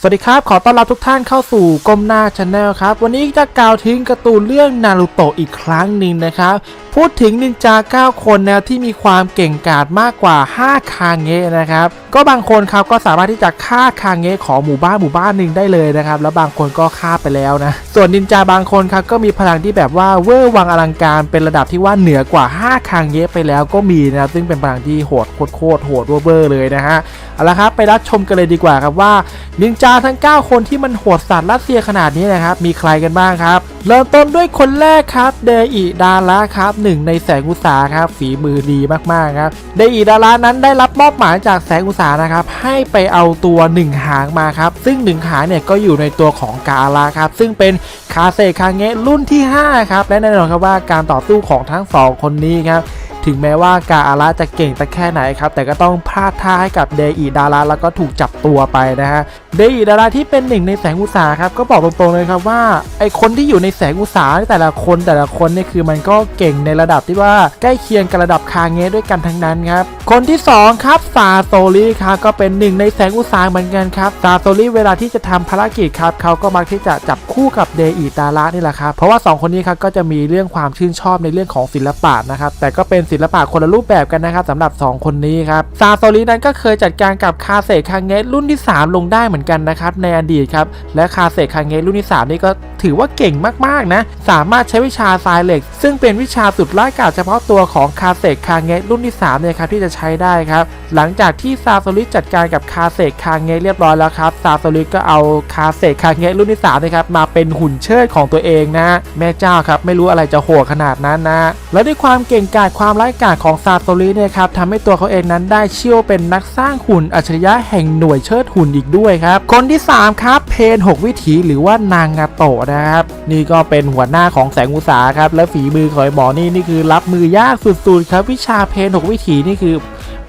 สวัสดีครับ ขอต้อนรับทุกท่านเข้าสู่ก้มหน้าชาแนลครับ วันนี้จะกล่าวถึงการ์ตูนเรื่องนารูโตะอีกครั้งหนึ่งนะครับ พูดถึงนินจา 9 คนแนวที่มีความเก่งกาจมากกว่า 5 คางเงะนะครับ ก็บางคนครับก็สามารถที่จะฆ่าคางเงะของหมู่บ้านหมู่บ้านหนึ่งได้เลยนะครับ แล้วบางคนก็ฆ่าไปแล้วนะ ส่วนนินจาบางคนครับก็มีพลังที่แบบว่าเวอร์วังอลังการเป็นระดับที่ว่าเหนือกว่า 5 คางเงะไปแล้วก็มีนะครับซึ่งเป็นพลังที่โหดโคตรๆโหดเวอร์เลยนะฮะเอาละครับไปรับชมกันเลยดีกว่าครับว่านินจาทั้ง 9 คนที่มันโหดสัตว์รัสเซียขนาดนี้นะครับมีใครกันบ้างครับ เริ่มต้นด้วยคนแรกครับเดอิดาระครับหนึ่งในแสงอุตสาครับฝีมือดีมากๆครับเดอิดาระนั้นได้รับมอบหมายจากแสงอุตสานะครับให้ไปเอาตัวหนึ่งหางมาครับซึ่งหนึ่งหางเนี่ยก็อยู่ในตัวของกาลาครับซึ่งเป็นคาเซคาเงะรุ่นที่5ครับและแน่นอนครับว่าการต่อสู้ของทั้งสองคนนี้ครับ ถึงแม้ว่ากาอาระจะเก่งแต่แค่ไหนครับ แต่ก็ต้องพลาดท่าให้กับเดอีดาราแล้วก็ถูกจับตัวไปนะฮะเดอีดาราที่เป็นหนึ่งในแสงอุตสาหครับก็บอกตรงๆเลยครับว่าไอคนที่อยู่ในแสงอุตสาหแต่ละคนแต่ละคนเนี่ยคือมันก็เก่งในระดับที่ว่าใกล้เคียงกับระดับคาเงะด้วยกันทั้งนั้นครับคนที่สองครับซาโซริครับก็เป็นหนึ่งในแสงอุตสาหเหมือนกันครับซาโซริเวลาที่จะทำภารกิจครับเขาก็มักที่จะจับคู่กับเดอีดารานี่แหละครับเพราะว่าสองคนนี้ครับก็จะมีเรื่องความชื่นชอบในเรื่องของศิลปะนะครับแต่ก็เป็นศิลปะคนละรูปแบบกันนะครับสำหรับ 2 คนนี้ครับซาโซรินั้นก็เคยจัดการกับคาเซคางเงะรุ่นที่ 3 ลงได้เหมือนกันนะครับในอดีตครับและคาเซคางเงะรุ่นที่ 3 นี่ก็ถือว่าเก่งมากๆนะสามารถใช้วิชาทรายเหล็ก ซึ่งเป็นวิชาสุดร้ายกาจเฉพาะตัวของคาเซคางเงะรุ่นที่3เนี่ยครับที่จะใช้ได้ครับหลังจากที่ซาโซริจัดการกับคาเซคางเงะเรียบร้อยแล้วครับซาโซริก็เอาคาเซคางเงะรุ่นที่3นะครับมาเป็นหุ่นเชิดของตัวเองนะ แม่เจ้าครับไม่รู้อะไรจะโหดขนาดนั้นนะ และด้วยความเก่งกาจความร้ายกาจของซาโตริเนี่ยครับทำให้ตัวเขาเองนั้นได้เชี่ยวเป็นนักสร้างหุ่นอัจฉริยะแห่งหน่วยเชิดหุ่นอีกด้วยครับ คนที่ 3 ครับ เพน 6 วิถีหรือว่านางงาโตะนะครับ นี่ก็เป็นหัวหน้าของแสงอุตสาครับ และฝีมือของหมอนี่นี่คือรับมือยากสุดๆ ครับวิชาเพน 6 วิถีนี่คือ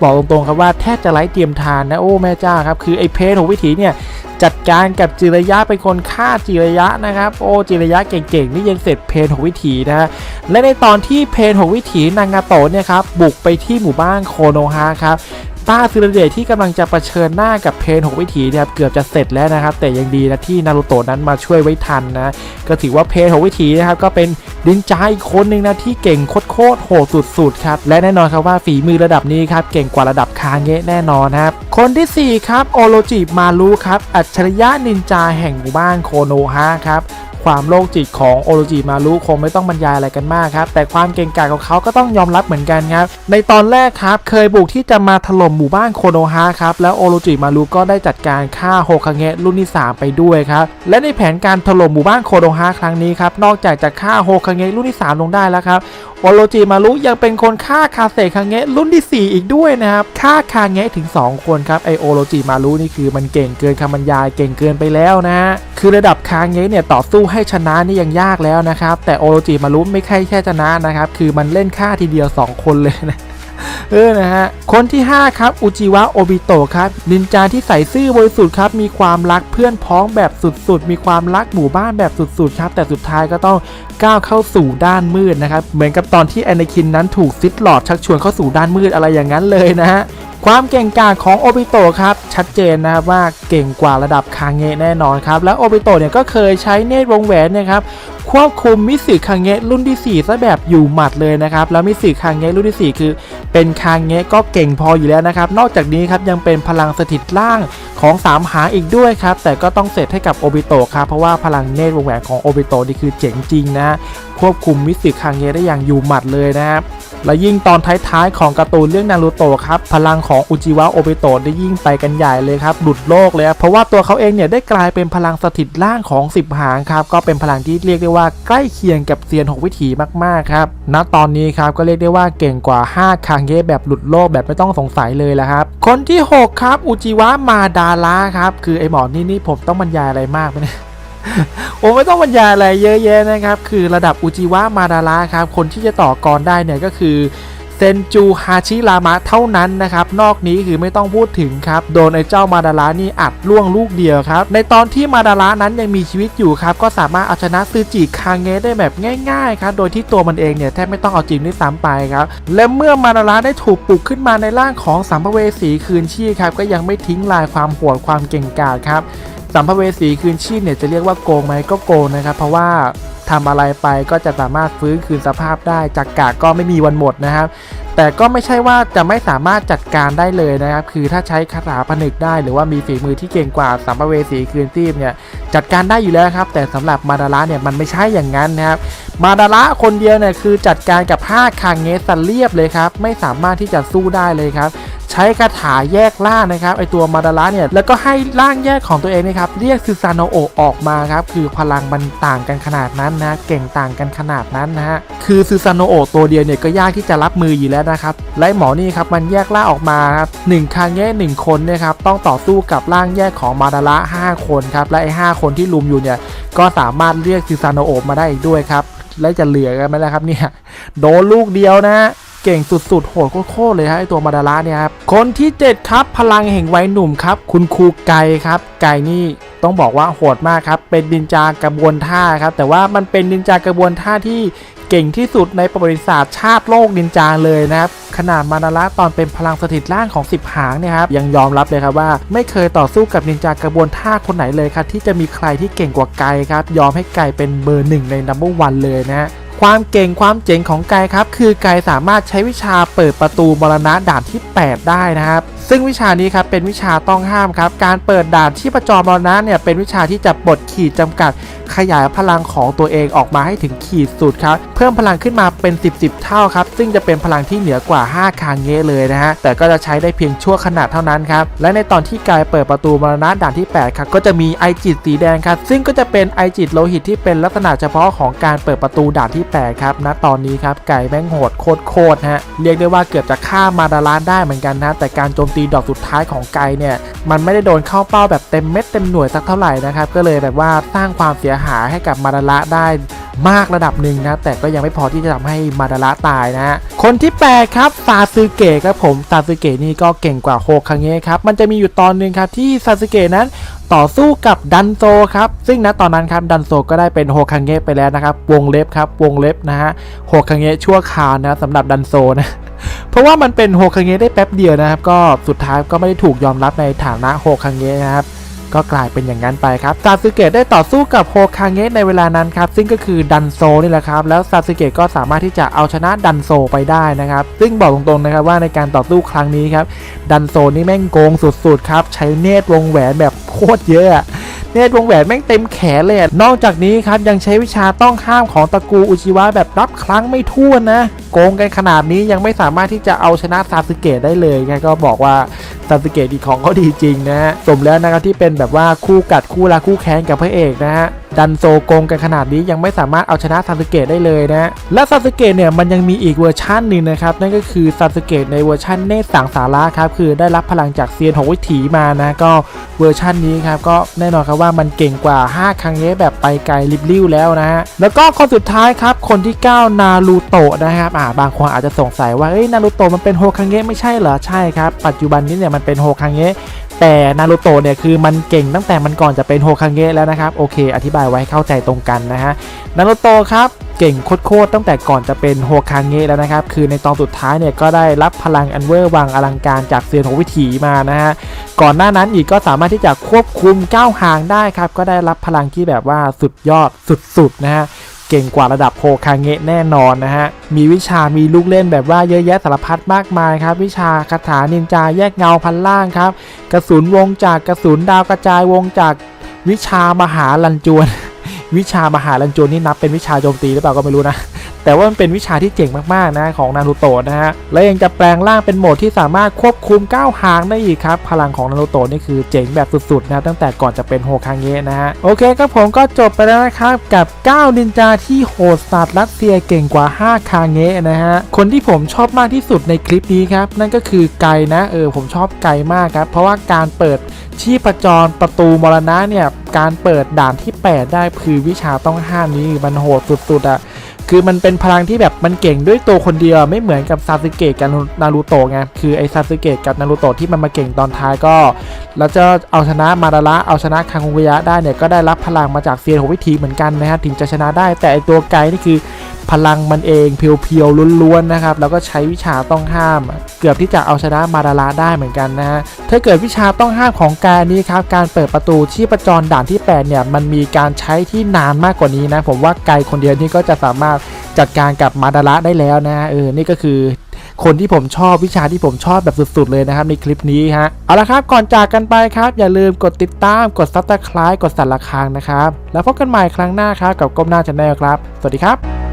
บอกตรงๆครับว่าแทบจะไร้เตรียมทานนะโอ้แม่เจ้าครับคือไอ้เพน6วิถีเนี่ยจัดการกับจิระยะเป็นคนฆ่าจิระยะนะครับโอ้จิระยะเก่งๆนี่ยังเสร็จเพนหกวิถีนะฮะและในตอนที่เพนหกวิถีนางาโตะเนี่ยครับบุกไปที่หมู่บ้านโคโนฮะครับ ต้าซึระเดะที่กำลังจะะเผชิญหน้ากับเพนหกวิถีเนี่ยครับเกือบจะเสร็จแล้วนะครับ แต่ยังดีนะที่นารูโตะนั้นมาช่วยไว้ทันนะ ก็ถือว่าเพนหกวิถีนะครับก็เป็นดินจาอีกคนหนึ่งนะที่เก่งโคตรๆโหดสุดๆครับ และแน่นอนครับว่าฝีมือระดับนี้ครับเก่งกว่าระดับคาเงะแน่นอนครับ คนทีสี่4 ครับโอโรจิมารุครับ อัจฉริยะนินจาแห่งหมู่บ้านโคโนฮะครับ ความโรคจิตของโอโรจิมารุคงไม่ต้องบรรยายอะไรกันมากครับ แต่ความเก่งกาจของเขาก็ต้องยอมรับเหมือนกันครับ ในตอนแรกครับ เคยบุกที่จะมาถล่มหมู่บ้านโคโนฮะครับ แล้วโอโรจิมารุก็ได้จัดการฆ่าโฮคาเงะรุ่นที่ 3 ไปด้วยครับ และในแผนการถล่มหมู่บ้านโคโนฮะครั้งนี้ครับ นอกจากจะฆ่าโฮคาเงะรุ่นที่ 3 ลงได้แล้วครับโอโรจิมารุยังเป็นคนฆ่าคาเซคาเงะรุ่นที่ 4 อีกด้วยนะครับฆ่าคาเงะถึง 2 คนครับไอโอโรจิมารุนี่คือมันเก่งเกินคำบรรยายเก่งเกินไปแล้วนะฮะคือระดับคาเงะเนี่ยต่อสู้ให้ชนะนี่ยังยากแล้วนะครับ แต่โอโรจิมารุไม่ใช่แค่ชนะนะครับ คือมันเล่นฆ่าทีเดียว 2 คนเลยนะเออนะฮะ คนที่ 5 ครับอุจิวะโอบิโตะครับ นินจาที่ใส่ซื่อบริสุทธิ์ครับ มีความรักเพื่อนพ้องแบบสุดๆ มีความรักหมู่บ้านแบบสุดๆ ครับ แต่สุดท้ายก็ต้องก้าวเข้าสู่ด้านมืดนะครับ เหมือนกับตอนที่แอนาคินนั้นถูกซิดหลอดชักชวนเข้าสู่ด้านมืดอะไรอย่างนั้นเลยนะฮะ ความเก่งกาจของโอบิโตครับชัดเจนนะครับว่าเก่งกว่าระดับคางเงะแน่นอนครับและโอบิโตเนี่ยก็เคยใช้เนตรวงแหวนเนะครับควบคุมมิสึคางเงะรุ่นที่ 4ซะแบบอยู่หมัดเลยนะครับแล้วมิสึคางเงะรุ่นที่ 4 คือ เป็นคางเงะก็เก่งพออยู่แล้วนะครับนอกจากนี้ครับยังเป็นพลังสถิตล่าง ของ 3 หางอีกด้วยครับ แต่ก็ต้องเสร็จให้กับโอบิโตะครับ เพราะว่าพลังเนตรวงแหวนของโอบิโตะนี่คือเจ๋งจริงนะ ควบคุมมิสึคางเงได้อย่างอยู่หมัดเลยนะครับและยิ่งตอนท้ายๆ ของการ์ตูนเรื่องนารูโตะครับ พลังของอุจิวะโอเบโตะได้ยิ่งไปกันใหญ่เลยครับ หลุดโลกเลยเพราะว่าตัวเขาเองเนี่ยได้กลายเป็นพลังสถิตล่างของ 10 หางครับ ก็เป็นพลังที่เรียกได้ว่าใกล้เคียงกับเซียน 6 วิถีมากๆครับณตอนนี้ครับก็เรียกได้ว่าเก่งกว่า 5คางเกะแบบหลุดโลกแบบไม่ต้องสงสัยเลยและครับ คนที่ 6 ครับอุจิวะมาดาระครับคือไอหมอนี่นี่ผมต้องบรรยายอะไรมากไหมเนี่ยผมไม่ต้องบรรยายอะไรเยอะแยะนะครับ คือระดับอุจิวะมาดาระครับ คนที่จะต่อกรได้เนี่ยก็คือ เซนจูฮาชิรามะเท่านั้นนะครับ นอกนี้คือไม่ต้องพูดถึงครับ โดนไอ้เจ้ามาดาระนี่อัดล่วงลูกเดียวครับ ในตอนที่มาดาระนั้นยังมีชีวิตอยู่ครับ ก็สามารถเอาชนะซูจิคางเงะได้แบบง่ายๆครับ โดยที่ตัวมันเองเนี่ยแทบไม่ต้องเอาจริงด้วยซ้ำไปครับ และเมื่อมาดาระได้ถูกปลุกขึ้นมาในร่างของสัมภเวสีคืนชีพครับ ก็ยังไม่ทิ้งลายความโหดความเก่งกาจครับ สัมภเวสีคืนชีพเนี่ยจะเรียกว่าโกงไหมก็โกงนะครับ เพราะว่า ทำอะไรไปก็จะสามารถฟื้นคืนสภาพได้จากกากก็ไม่มีวันหมดนะครับ แต่ก็ไม่ใช่ว่าจะไม่สามารถจัดการได้เลยนะครับ คือถ้าใช้คาถาผนึกได้ หรือว่ามีฝีมือที่เก่งกว่าสัมภเวสีคืนชีพเนี่ยจัดการได้อยู่แล้วครับ แต่สำหรับมาดาระเนี่ยมันไม่ใช่อย่างนั้นนะครับมาดาระคนเดียวเนี่ยคือจัดการกับ5คางเงสเรียบเลยครับ ไม่สามารถที่จะสู้ได้เลยครับ ใช้คาถาแยกล่างนะครับไอตัวมาดาระเนี่ยแล้วก็ให้ร่างแยกของตัวเองนะครับเรียกซูซานโนโอออกมาครับคือพลังมันต่างกันขนาดนั้นนะเก่งต่างกันขนาดนั้นนะฮะคือซูซานโนโอตัวเดียวเนี่ยก็ยากที่จะรับมืออยู่แล้วนะครับและหมอนี่ครับมันแยกล่างออกมาครับหนึ่งคางเงะหนึ่งคนเนะครับต้องต่อสู้กับร่างแยกของมาดาระ5คนครับและไอ้5คนที่ลุมอยู่เนี่ยก็สามารถเรียกซูซานโนโอมาได้อีกด้วยครับแล้วจะเหลือกันไหมล่ะครับเนี่ยโดนลูกเดียวนะ เก่งสุดๆ โหดโคตรๆเลยฮะไอตัวมาดาระเนี่ยครับ คนที่ 7 ครับ พลังแห่งวัยหนุ่มครับ คุณครูไก่ครับ ไก่นี่ต้องบอกว่าโหดมากครับ เป็นดินจากระบวนท่าครับ แต่ว่ามันเป็นดินจากระบวนท่าที่เก่งที่สุดในประวัติศาสตร์ชาติโลกดินจาเลยนะครับขนาดมาดาระตอนเป็นพลังสถิตร่างของ 10 หางเนี่ยครับยังยอมรับเลยครับว่า ไม่เคยต่อสู้กับนินจากระบวนท่าคนไหนเลยครับที่จะมีใครที่เก่งกว่าไกครับยอมให้ไกเป็นเบอร์หนึ่งในนัมเบอร์วันเลยนะฮะ ความเก่งความเจ๋งของไกครับ คือไกสามารถใช้วิชาเปิดประตูมรณะด่านที่ 8 ได้นะครับ ซึ่งวิชานี้ครับเป็นวิชาต้องห้ามครับการเปิดด่านที่ประจรมรณะเนี่ยเป็นวิชาที่จะปลดขีดจำกัด ขยายพลังของตัวเองออกมาให้ถึงขีดสุดครับเพิ่มพลังขึ้นมาเป็น 10 10 เท่าครับซึ่งจะเป็นพลังที่เหนือกว่า 5 คางเงะเลยนะฮะแต่ก็จะใช้ได้เพียงชั่วขณะเท่านั้นครับและในตอนที่กายเปิดประตูมรณะด่านที่8ครับก็จะมีไอจิตสีแดงครับซึ่งก็จะเป็นไอจิตโลหิตที่เป็นลักษณะเฉพาะของการเปิดประตูด่านที่8ครับณตอนนี้ครับไก่แม่งโหดโคตรๆฮะเรียกได้ว่าเกือบจะฆ่ามาดาลานได้เหมือนกันนะแต่การโจมตีดอกสุดท้ายของไก่เนี่ยมันไม่ได้โดนเข้าเป้าแบบเต็มเม็ดเต็มหน่วยสักเท่าไหร่นะครับก็เลยแบบว่าสร้างความเสียหายให้กับมาดาระได้มากระดับหนึ่งนะแต่ก็ยังไม่พอที่จะทำให้มาดาระตายนะฮะคนที่8ครับซาสึเกะครับผมซาสึเกะนี่ก็เก่งกว่าโฮคังเงะครับมันจะมีอยู่ตอนหนึ่งครับที่ซาสึเกะนั้นต่อสู้กับดันโซครับซึ่งณตอนนั้นครับดันโซก็ได้เป็นโฮคังเงะไปแล้วนะครับวงเล็บครับวงเล็บนะฮะโฮคังเงะชั่วคราวนะสำหรับดันโซนะ ราะว่ามันเป็นโฮคังเงะได้แป๊บเดียวนะครับ ก็สุดท้ายก็ไม่ได้ถูกยอมรับในฐานะโฮคังเงะนะครับก็กลายเป็นอย่างนั้นไปครับซาสึเกะได้ต่อสู้กับโฮคางเงะในเวลานั้นครับซึ่งก็คือดันโซนี่แหละครับแล้วซาสึเกะก็สามารถที่จะเอาชนะดันโซไปได้นะครับซึ่งบอกตรงๆนะครับว่าในการต่อสู้ครั้งนี้ครับดันโซนี่แม่งโกงสุดๆครับใช้เนตรวงแหวนแบบโคตรเยอะอะเนตรวงแหวนแม่งเต็มแขนเลยนอกจากนี้ครับยังใช้วิชาต้องห้ามของตระกูลอุจิวะแบบรับครั้งไม่ถ้วนนะ โกงกันขนาดนี้ยังไม่สามารถที่จะเอาชนะซาสึเกะได้เลยไงก็บอกว่าซาสึเกะดีของเขาดีจริงนะฮะสมแล้วนะครับที่เป็นแบบว่าคู่กัดคู่รักคู่แค้นกับพระเอกนะฮะดันโซโกงกันขนาดนี้ยังไม่สามารถเอาชนะซาสึเกะได้เลยนะและซาสึเกะเนี่ยมันยังมีอีกเวอร์ชันหนึ่งนะครับนั่นก็คือซาสึเกะในเวอร์ชันเนตรสังสาระครับคือได้รับพลังจากเซียนของวิถีมานะก็เวอร์ชันนี้ครับก็แน่นอนครับว่ามันเก่งกว่า 5 ครั้งเนี้แบบไปไกลริบลิ้วแล้วนะฮะ แล้วก็คนสุดท้ายครับ คนที่ 9 นารูโตะนะครับอ่าบางคนอาจจะสงสัยว่าเอ้ยนารูโตะมันเป็นโฮคังเงะไม่ใช่เหรอใช่ครับ ปัจจุบันนี้เนี่ยมันเป็นโฮคังเงะ แต่นารูโตะเนี่ยคือมันเก่งตั้งแต่มันก่อนจะเป็นโฮคังเงะแล้วนะครับโอเค อธิบายไว้เข้าใจตรงกันนะฮะนารูโตะครับเก่งโคตรๆตั้งแต่ก่อนจะเป็นโฮคังเงะแล้วนะครับ คือในตอนสุดท้ายเนี่ยก็ได้รับพลังอันเวอร์วังอลังการจากเซียนของวิถีมานะฮะ ก่อนหน้านั้นอีกก็สามารถที่จะควบคุมก้าวหางได้ครับ ก็ได้รับพลังที่แบบว่าสุดยอดสุดๆนะฮะ เก่งกว่าระดับโคคาเงะแน่นอนนะฮะ มีวิชามีลูกเล่นแบบว่าเยอะแยะสารพัดมากมายครับ วิชาคาถานินจาแยกเงาพันล่างครับ กระสุนวงจากกระสุนดาวกระจายวงจากวิชามหาลันจวน วิชามหาลันจวนนี่นับเป็นวิชาโจมตีหรือเปล่าก็ไม่รู้นะ แต่ว่ามันเป็นวิชาที่เจ๋งมากๆนะของนารูโตะนะฮะและยังจะแปลงร่างเป็นโหมดที่สามารถควบคุมก้าวหางได้อีกครับ พลังของนารูโตะนี่คือเจ๋งแบบสุดๆนะตั้งแต่ก่อนจะเป็นโฮคาเงะนะฮะโอเคครับผมก็จบไปแล้วนะครับกับ 9 นินจาที่โหดสัตว์รัสเซียเก่งกว่า 5 คาเงะนะฮะคนที่ผมชอบมากที่สุดในคลิปนี้ครับนั่นก็คือไกนะเออผมชอบไกมากครับเพราะว่าการเปิดชีพจรประตูมรณะเนี่ยการเปิดด่านที่ 8 ได้คือวิชาต้องห้ามนี้มันโหดสุดๆอะ คือมันเป็นพลังที่แบบมันเก่งด้วยตัวคนเดียวไม่เหมือนกับซาสึเกะกับนารูโตะไงคือไอซาสึเกะกับนารูโตะที่มันมาเก่งตอนท้ายก็ แล้วจะเอาชนะมาดาระเอาชนะคังคุงยะได้เนี่ยก็ได้รับพลังมาจากเซียนหกวิธีเหมือนกันนะฮะถึงจะชนะได้แต่ไอตัวไกด์นี่คือ พลังมันเองเพียวๆล้วนๆนะครับแล้วก็ใช้วิชาต้องห้าม เกือบที่จะเอาชนะมาดาราได้เหมือนกันนะฮะถ้าเกิดวิชาต้องห้ามของการนี้ครับการเปิดประตูที่ประจรด่านที่ 8 เนี่ย มันมีการใช้ที่นานมากกว่านี้นะ ผมว่าไกลคนเดียวนี่ก็จะสามารถจัดการกับมาดาระได้แล้วนะฮะเออนี่ก็คือคนที่ผมชอบวิชาที่ผมชอบแบบสุดๆเลยนะครับในคลิปนี้ฮะเอาละครับก่อนจากกันไปครับ อย่าลืมกดติดตามกดซับสไครต์กดสั่นระฆังนะครับ แล้วพบกันใหม่ครั้งหน้าครับกับก้มหน้าชาแนลครับ สวัสดีครับ